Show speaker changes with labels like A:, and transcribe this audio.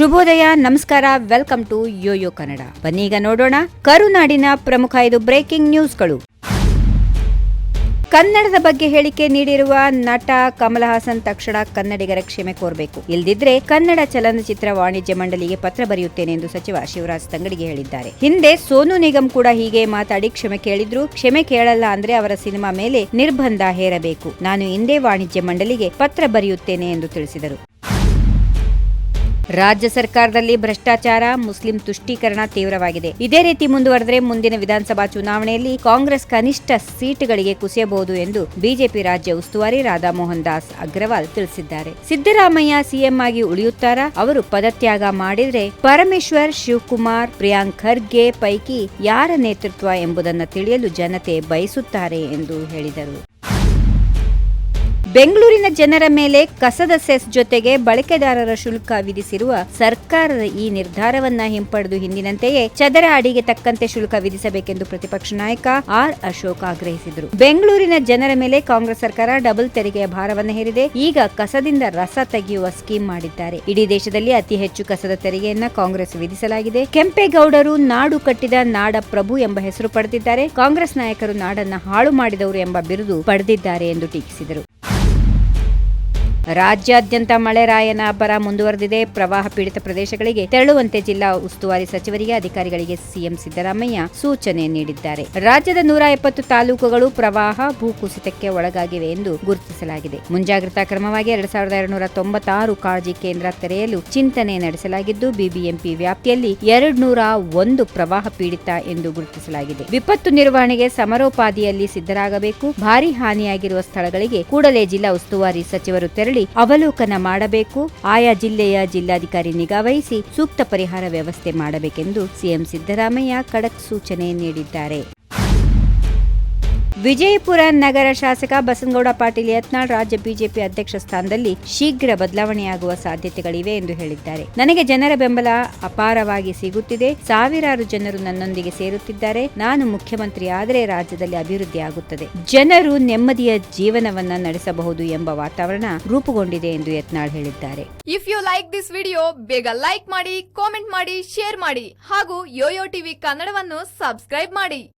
A: ಶುಭೋದಯ, ನಮಸ್ಕಾರ welcome to YoYo Kannada ಬನ್ನೀಗ ನೋಡೋಣ ಕರುನಾಡಿನ ಪ್ರಮುಖ ಐದು ಬ್ರೇಕಿಂಗ್ ನ್ಯೂಸ್ಗಳು ಕನ್ನಡದ ಬಗ್ಗೆ ಹೇಳಿಕೆ ನೀಡಿರುವ ನಟ ಕಮಲ್ ಹಾಸನ್ ತಕ್ಷಣ ಕನ್ನಡಿಗರ ಕ್ಷಮೆ ಕೋರಬೇಕು. ಇಲ್ದಿದ್ರೆ ಕನ್ನಡ ಚಲನಚಿತ್ರ ವಾಣಿಜ್ಯ ಮಂಡಳಿಗೆ ಪತ್ರ ಬರೆಯುತ್ತೇನೆ ಎಂದು ಸಚಿವ ಶಿವರಾಜ್ ತಂಗಡಿಗೆ ಹೇಳಿದ್ದಾರೆ. ಹಿಂದೆ ಸೋನು ನಿಗಮ್ ಕೂಡ ಹೀಗೆ ಮಾತಾಡಿ ಕ್ಷಮೆ ಕೇಳಿದ್ರು. ಕ್ಷಮೆ ಕೇಳಲ್ಲ ಅಂದ್ರೆ ಅವರ ಸಿನಿಮಾ ಮೇಲೆ ನಿರ್ಬಂಧ ಹೇರಬೇಕು. ನಾನು ಇಂದೇ ವಾಣಿಜ್ಯ ಮಂಡಳಿಗೆ ಪತ್ರ ಬರೆಯುತ್ತೇನೆ ಎಂದು ತಿಳಿಸಿದರು. ರಾಜ್ಯ ಸರ್ಕಾರದಲ್ಲಿ ಭ್ರಷ್ಟಾಚಾರ, ಮುಸ್ಲಿಂ ತುಷ್ಟೀಕರಣ ತೀವ್ರವಾಗಿದೆ. ಇದೇ ರೀತಿ ಮುಂದುವರೆದರೆ ಮುಂದಿನ ವಿಧಾನಸಭಾ ಚುನಾವಣೆಯಲ್ಲಿ ಕಾಂಗ್ರೆಸ್ ಕನಿಷ್ಠ ಸೀಟುಗಳಿಗೆ ಕುಸಿಯಬಹುದು ಎಂದು ಬಿಜೆಪಿ ರಾಜ್ಯ ಉಸ್ತುವಾರಿ ರಾಧಾಮೋಹನ್ ದಾಸ್ ಅಗ್ರವಾಲ್ ತಿಳಿಸಿದ್ದಾರೆ. ಸಿದ್ದರಾಮಯ್ಯ ಸಿಎಂ ಆಗಿ ಉಳಿಯುತ್ತಾರಾ? ಅವರು ಪದತ್ಯಾಗ ಮಾಡಿದ್ರೆ ಪರಮೇಶ್ವರ್, ಶಿವಕುಮಾರ್, ಪ್ರಿಯಾಂಕ್ ಖರ್ಗೆ ಪೈಕಿ ಯಾರ ನೇತೃತ್ವ ಎಂಬುದನ್ನು ತಿಳಿಯಲು ಜನತೆ ಬಯಸುತ್ತಾರೆ ಎಂದು ಹೇಳಿದರು. ಬೆಂಗಳೂರಿನ ಜನರ ಮೇಲೆ ಕಸದ ಸೆಸ್ ಜೊತೆಗೆ ಬಳಕೆದಾರರ ಶುಲ್ಕ ವಿಧಿಸಿರುವ ಸರ್ಕಾರದ ಈ ನಿರ್ಧಾರವನ್ನ ಹಿಂಪಡೆದು ಹಿಂದಿನಂತೆಯೇ ಚದರ ಅಡಿಗೆ ತಕ್ಕಂತೆ ಶುಲ್ಕ ವಿಧಿಸಬೇಕೆಂದು ಪ್ರತಿಪಕ್ಷ ನಾಯಕ ಆರ್ ಅಶೋಕ್ ಆಗ್ರಹಿಸಿದರು. ಬೆಂಗಳೂರಿನ ಜನರ ಮೇಲೆ ಕಾಂಗ್ರೆಸ್ ಸರ್ಕಾರ ಡಬಲ್ ತೆರಿಗೆಯ ಭಾರವನ್ನು ಹೇರಿದೆ. ಈಗ ಕಸದಿಂದ ರಸ ತೆಗೆಯುವ ಸ್ಕೀಮ್ ಮಾಡಿದ್ದಾರೆ. ಇಡೀ ದೇಶದಲ್ಲಿ ಅತಿ ಹೆಚ್ಚು ಕಸದ ತೆರಿಗೆಯನ್ನ ಕಾಂಗ್ರೆಸ್ ವಿಧಿಸಲಾಗಿದೆ. ಕೆಂಪೇಗೌಡರು ನಾಡು ಕಟ್ಟಿದ ನಾಡ ಪ್ರಭು ಎಂಬ ಹೆಸರು ಪಡೆದಿದ್ದಾರೆ. ಕಾಂಗ್ರೆಸ್ ನಾಯಕರು ನಾಡನ್ನ ಹಾಳು ಮಾಡಿದವರು ಎಂಬ ಬಿರುದು ಪಡೆದಿದ್ದಾರೆ ಎಂದು ಟೀಕಿಸಿದರು. ರಾಜ್ಯಾದ್ಯಂತ ಮಳೆ ರಾಯನ ಅಬ್ಬರ ಮುಂದುವರೆದಿದೆ. ಪ್ರವಾಹ ಪೀಡಿತ ಪ್ರದೇಶಗಳಿಗೆ ತೆರಳುವಂತೆ ಜಿಲ್ಲಾ ಉಸ್ತುವಾರಿ ಸಚಿವರಿಗೆ, ಅಧಿಕಾರಿಗಳಿಗೆ ಸಿಎಂ ಸಿದ್ದರಾಮಯ್ಯ ಸೂಚನೆ ನೀಡಿದ್ದಾರೆ. ರಾಜ್ಯದ ನೂರ ಎಪ್ಪತ್ತು ತಾಲೂಕುಗಳು ಪ್ರವಾಹ, ಭೂಕುಸಿತಕ್ಕೆ ಒಳಗಾಗಿವೆ ಎಂದು ಗುರುತಿಸಲಾಗಿದೆ. ಮುಂಜಾಗ್ರತಾ ಕ್ರಮವಾಗಿ ಎರಡ್ ಸಾವಿರದ ಎರಡುನೂರ ತೊಂಬತ್ತಾರು ಕಾಳಜಿ ಕೇಂದ್ರ ತೆರೆಯಲು ಚಿಂತನೆ ನಡೆಸಲಾಗಿದ್ದು, ಬಿಬಿಎಂಪಿ ವ್ಯಾಪ್ತಿಯಲ್ಲಿ ಎರಡ್ ನೂರ ಒಂದು ಪ್ರವಾಹ ಪೀಡಿತ ಎಂದು ಗುರುತಿಸಲಾಗಿದೆ. ವಿಪತ್ತು ನಿರ್ವಹಣೆಗೆ ಸಮರೋಪಾದಿಯಲ್ಲಿ ಸಿದ್ಧರಾಗಬೇಕು. ಭಾರಿ ಹಾನಿಯಾಗಿರುವ ಸ್ಥಳಗಳಿಗೆ ಕೂಡಲೇ ಜಿಲ್ಲಾ ಉಸ್ತುವಾರಿ ಸಚಿವರು ತೆರಳಿ ಅವಲೋಕನ ಮಾಡಬೇಕು. ಆಯಾ ಜಿಲ್ಲೆಯ ಜಿಲ್ಲಾಧಿಕಾರಿ ನಿಗಾವಹಿಸಿ ಸೂಕ್ತ ಪರಿಹಾರ ವ್ಯವಸ್ಥೆ ಮಾಡಬೇಕೆಂದು ಸಿಎಂ ಸಿದ್ದರಾಮಯ್ಯ ಖಡಕ್ ಸೂಚನೆ ನೀಡಿದ್ದಾರೆ. ವಿಜಯಪುರ ನಗರ ಶಾಸಕ ಬಸನಗೌಡ ಪಾಟೀಲ್ ಯತ್ನಾಳ್ ರಾಜ್ಯ ಬಿಜೆಪಿ ಅಧ್ಯಕ್ಷ ಸ್ಥಾನದಲ್ಲಿ ಶೀಘ್ರ ಬದಲಾವಣೆಯಾಗುವ ಸಾಧ್ಯತೆಗಳಿವೆ ಎಂದು ಹೇಳಿದ್ದಾರೆ. ನನಗೆ ಜನರ ಬೆಂಬಲ ಅಪಾರವಾಗಿ ಸಿಗುತ್ತಿದೆ. ಸಾವಿರಾರು ಜನರು ನನ್ನೊಂದಿಗೆ ಸೇರುತ್ತಿದ್ದಾರೆ. ನಾನು ಮುಖ್ಯಮಂತ್ರಿ ಆದರೆ ರಾಜ್ಯದಲ್ಲಿ ಅಭಿವೃದ್ಧಿ ಆಗುತ್ತದೆ. ಜನರು ನೆಮ್ಮದಿಯ ಜೀವನವನ್ನ ನಡೆಸಬಹುದು ಎಂಬ ವಾತಾವರಣ ರೂಪುಗೊಂಡಿದೆ ಎಂದು ಯತ್ನಾಳ್ ಹೇಳಿದ್ದಾರೆ.
B: If you like this video ಬೇಗ ಲೈಕ್ ಮಾಡಿ ಕಾಮೆಂಟ್ ಮಾಡಿ ಶೇರ್ ಮಾಡಿ ಹಾಗೂ ಯೋಯೋ ಟಿವಿ ಕನ್ನಡವನ್ನು ಸಬ್ಸ್ಕ್ರೈಬ್ ಮಾಡಿ.